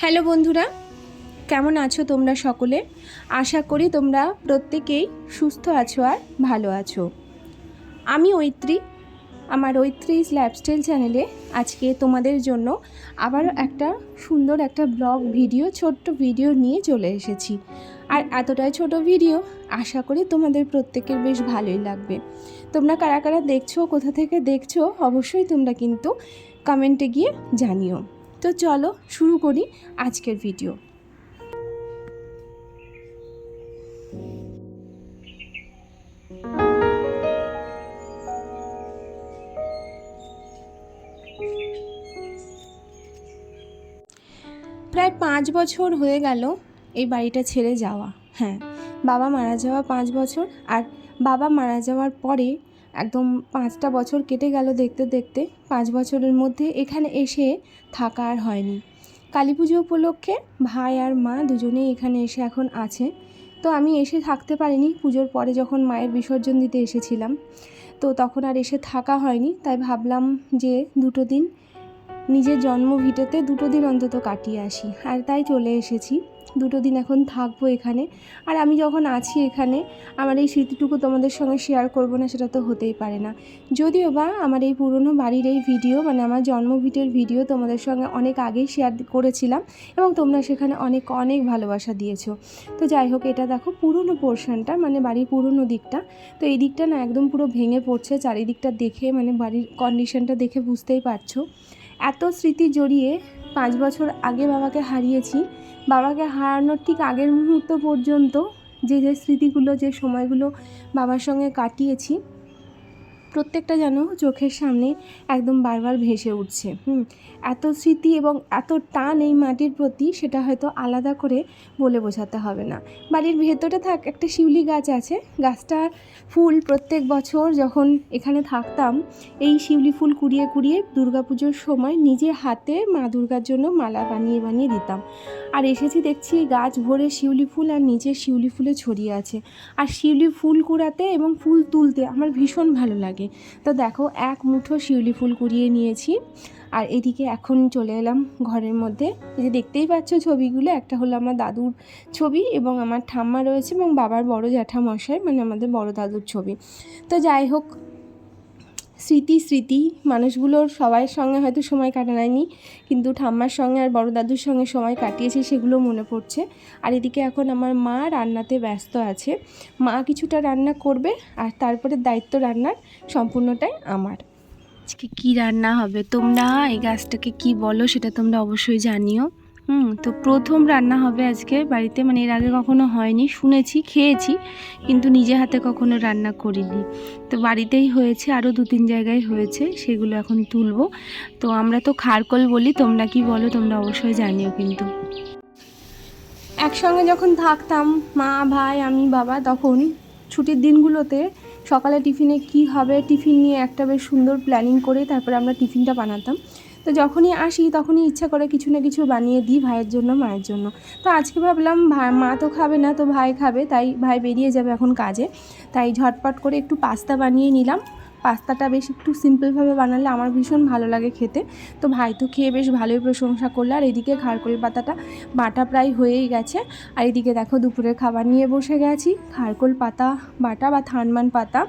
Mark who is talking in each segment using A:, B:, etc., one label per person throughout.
A: Hello বন্ধুরা, কেমন আছো তোমরা সকলে? আশা করি তোমরা প্রত্যেকেই সুস্থ আছো আর ভালো আছো। আমি ঐত্রী, আমার ঐত্রিস লাইফস্টাইল চ্যানেলে আজকে তোমাদের জন্য আবার একটা সুন্দর একটা ব্লগ ভিডিও ছোট্ট ভিডিও নিয়ে চলে এসেছি। আর এতটাই ছোট ভিডিও আশা করি তোমাদের প্রত্যেকের বেশ ভালোই লাগবে। তোমরা কারা কারা দেখছ, কোথা থেকে দেখছ, অবশ্যই তোমরা কিন্তু কমেন্টে গিয়ে জানিও। তো চলো, শুরু করি আজকের ভিডিও প্রায় পাঁচ বছর হয়ে গেল এই বাড়িটা ছেড়ে যাওয়া। হ্যাঁ বাবা মারা যাওয়া পাঁচ বছর আর বাবা মারা যাওয়ার পরে একদম পাঁচটা বছর কেটে গেল দেখতে দেখতে, পাঁচ বছরের মধ্যে এখানে এসে থাকা আর হয়নি। কালী পুজো উপলক্ষে ভাই আর মা দুজনেই এখানে এসে এখন আছে। তো আমি এসে থাকতে পারিনি, পুজোর পরে যখন মায়ের বিসর্জন দিতে এসেছিলাম। তো তখন আর এসে থাকা হয়নি, তাই ভাবলাম যে দুটো দিন নিজের জন্মভিটেতে দুটো দিন অন্তত কাটিয়ে আসি। আর তাই চলে এসেছি। দুটো দিন এখন থাকব এখানে। আর আমি যখন আছি এখানে, আমার এই স্মৃতিটুকু তোমাদের সঙ্গে শেয়ার করব না, সেটা তো হতেই পারে না। যদিও বা আমার এই পুরনো বাড়ির এই ভিডিও মানে আমার জন্মভিটের ভিডিও তোমাদের সঙ্গে অনেক আগেই শেয়ার করেছিলাম এবং তোমরা সেখানে অনেক অনেক ভালোবাসা দিয়েছ। তো যাই হোক, এটা দেখো পুরনো পোর্শনটা মানে বাড়ির পুরনো দিকটা। তো এই দিকটা না একদম পুরো ভেঙে পড়ছে, চারিদিকটা দেখে মানে বাড়ির কন্ডিশনটা দেখে বুঝতেই পারছ। এত স্মৃতি জড়িয়ে পাঁচ বছর আগে বাবাকে হারিয়েছি, বাবাকে হারানোর ঠিক আগের মুহূর্ত পর্যন্ত যে যে স্মৃতিগুলো, যে সময়গুলো বাবার সঙ্গে কাটিয়েছি প্রত্যেকটা যেন চোখের সামনে একদম বারবার ভেসে উঠছে, হুম? এত স্মৃতি এবং এত টান এই মাটির প্রতি সেটা হয়তো আলাদা করে বলে বোঝাতে হবে না। বাড়ির ভেতরে থাক, একটা শিউলি গাছ আছে। গাছটার ফুল প্রত্যেক বছর যখন এখানে থাকতাম, এই শিউলি ফুল কুড়িয়ে কুড়িয়ে দুর্গাপুজোর সময় নিজে হাতে মা দুর্গার জন্য মালা বানিয়ে বানিয়ে দিতাম। আর এসেছি দেখছি গাছ ভরে শিউলি ফুল আর নিচে শিউলি ফুলে ছড়িয়ে আছে। আর শিউলি ফুল কুড়াতে এবং ফুল তুলতে আমার ভীষণ ভালো লাগে। তো দেখো, এক মুঠো শিউলি ফুল কুড়িয়ে নিয়েছি। আর এদিকে এখন চলে এলাম ঘরের মধ্যে। এই যে দেখতেই পাচ্ছ ছবিগুলো, একটা হলো আমার দাদুর ছবি এবং আমার ঠাম্মা রয়েছে এবং বাবার বড় জ্যাঠামশাই মানে আমাদের বড় দাদুর ছবি। তো যাই হোক স্মৃতি স্মৃতি। মানুষগুলোর সবার সঙ্গে হয়তো সময় কাটানায়নি কিন্তু ঠাম্মার সঙ্গে আর বড় দাদুর সঙ্গে সময় কাটিয়েছি সেগুলো মনে পড়ছে। আর এদিকে এখন আমার মা রান্নাতে ব্যস্ত আছে। মা কিছুটা রান্না করবে আর তারপরে দায়িত্ব রান্নার সম্পূর্ণটাই আমার। আজকে কী রান্না হবে? তোমরা এই গাছটাকে কি বলো সেটা তোমরা অবশ্যই জানিও। হুম, তো প্রথম রান্না হবে আজকে বাড়িতে মানে এর আগে কখনো হয়নি, শুনেছি, খেয়েছি, কিন্তু নিজে হাতে কখনো রান্না করিনি। তো বাড়িতেই হয়েছে আরও দু তিন জায়গায় হয়েছে, সেগুলো এখন তুলবো। তো আমরা তো খারকল বলি, তোমরা কি বলো, তোমরা অবশ্যই জানিও কিন্তু। একসঙ্গে যখন থাকতাম, মা, ভাই, আমি, বাবা, তখন ছুটির দিনগুলোতে সকালে টিফিনে কি হবে, টিফিন নিয়ে একটা বেশ সুন্দর প্ল্যানিং করে তারপরে আমরা টিফিনটা বানাতাম। তো যখনই আসি, তখনই ইচ্ছা করে কিছু না কিছু বানিয়ে দিই ভাইয়ের জন্য, মায়ের জন্য। তো আজকে ভাবলাম মা তো খাবে না, তো ভাই খাবে, তাই ভাই বেরিয়ে যাবে এখন কাজে। তাই ঝটপট করে একটু পাস্তা বানিয়ে নিলাম। পাস্তাটা বেশ একটু সিম্পলভাবে বানালে আমার ভীষণ ভালো লাগে খেতে। তো ভাই তো খেয়ে বেশ ভালোই প্রশংসা করল। আর এদিকে খারকোল পাতাটা বাটা প্রায় হয়েই গেছে। আর এদিকে দেখো দুপুরের খাবার নিয়ে বসে গেছি। খারকোল পাতা বাটা বা থানমান পাতা।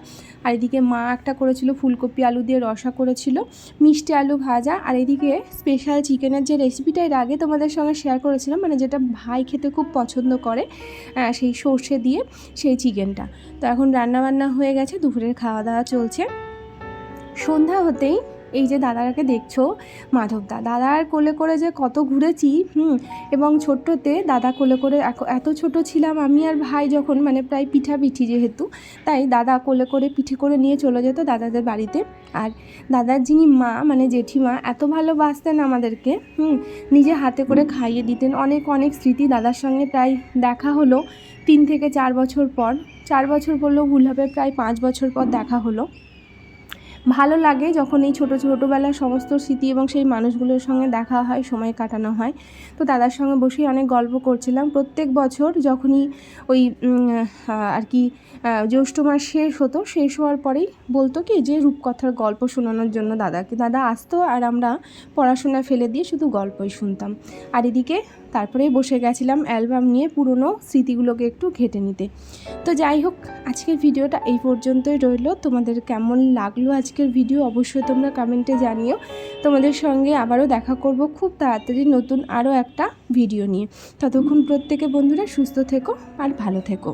A: আর এদিকে মা একটা করেছিল, ফুলকপি আলু দিয়ে রসা করেছিল, মিষ্টি আলু ভাজা। আর এদিকে স্পেশাল চিকেনের যে রেসিপিটা এর আগে তোমাদের সঙ্গে শেয়ার করেছিলাম মানে যেটা ভাই খেতে খুব পছন্দ করে সেই সর্ষে দিয়ে সেই চিকেনটা তো এখন রান্নাবান্না হয়ে গেছে, দুপুরের খাওয়া দাওয়া চলছে। সন্ধ্যা হতেই এই যে দাদাকে দেখছ মাধবদা দাদার কোলে করে যে কত ঘুরেছি, হুম, এবং ছোট্টতে দাদা কোলে করে এত ছোট ছিলাম আমি আর ভাই যখন মানে প্রায় পিঠাপিঠি যেহেতু, তাই দাদা কোলে করে পিঠে করে নিয়ে চলে যেত দাদাদের বাড়িতে। আর দাদার যিনি মা মানে জেঠিমা, এত ভালোবাসতেন আমাদেরকে, হুম, নিজে হাতে করে খাইয়ে দিতেন। অনেক অনেক স্মৃতি দাদার সঙ্গে প্রায় দেখা হলো। তিন থেকে চার বছর পর, চার বছর বললেও ভুল হবে, প্রায় পাঁচ বছর পর দেখা হলো। ভালো লাগে যখন এই ছোটো ছোটোবেলার সমস্ত স্মৃতি এবং সেই মানুষগুলোর সঙ্গে দেখা হয়, সময় কাটানো হয়। তো দাদার সঙ্গে বসেই অনেক গল্প করছিলাম। প্রত্যেক বছর যখনই ওই আর কি জ্যৈষ্ঠ মাস শেষ হতো, শেষ হওয়ার পরেই বলতো কি যে রূপকথার গল্প শোনানোর জন্য দাদাকে। দাদা আসতো আর আমরা পড়াশোনা ফেলে দিয়ে শুধু গল্পই শুনতাম। আর এদিকে তারপরেই বসে গেছিলাম অ্যালবাম নিয়ে পুরনো স্মৃতিগুলোকে একটু ঘেটে নিতে। তো যাই হোক, আজকের ভিডিওটা এই পর্যন্তই রইল। তোমাদের কেমন লাগল আজকের ভিডিও অবশ্যই তোমরা কমেন্টে জানিও। তোমাদের সঙ্গে আবারও দেখা করব খুব তাড়াতাড়ি নতুন আরও একটা ভিডিও নিয়ে। ততক্ষণ প্রত্যেকে বন্ধুরা সুস্থ থেকো আর ভালো থেকো।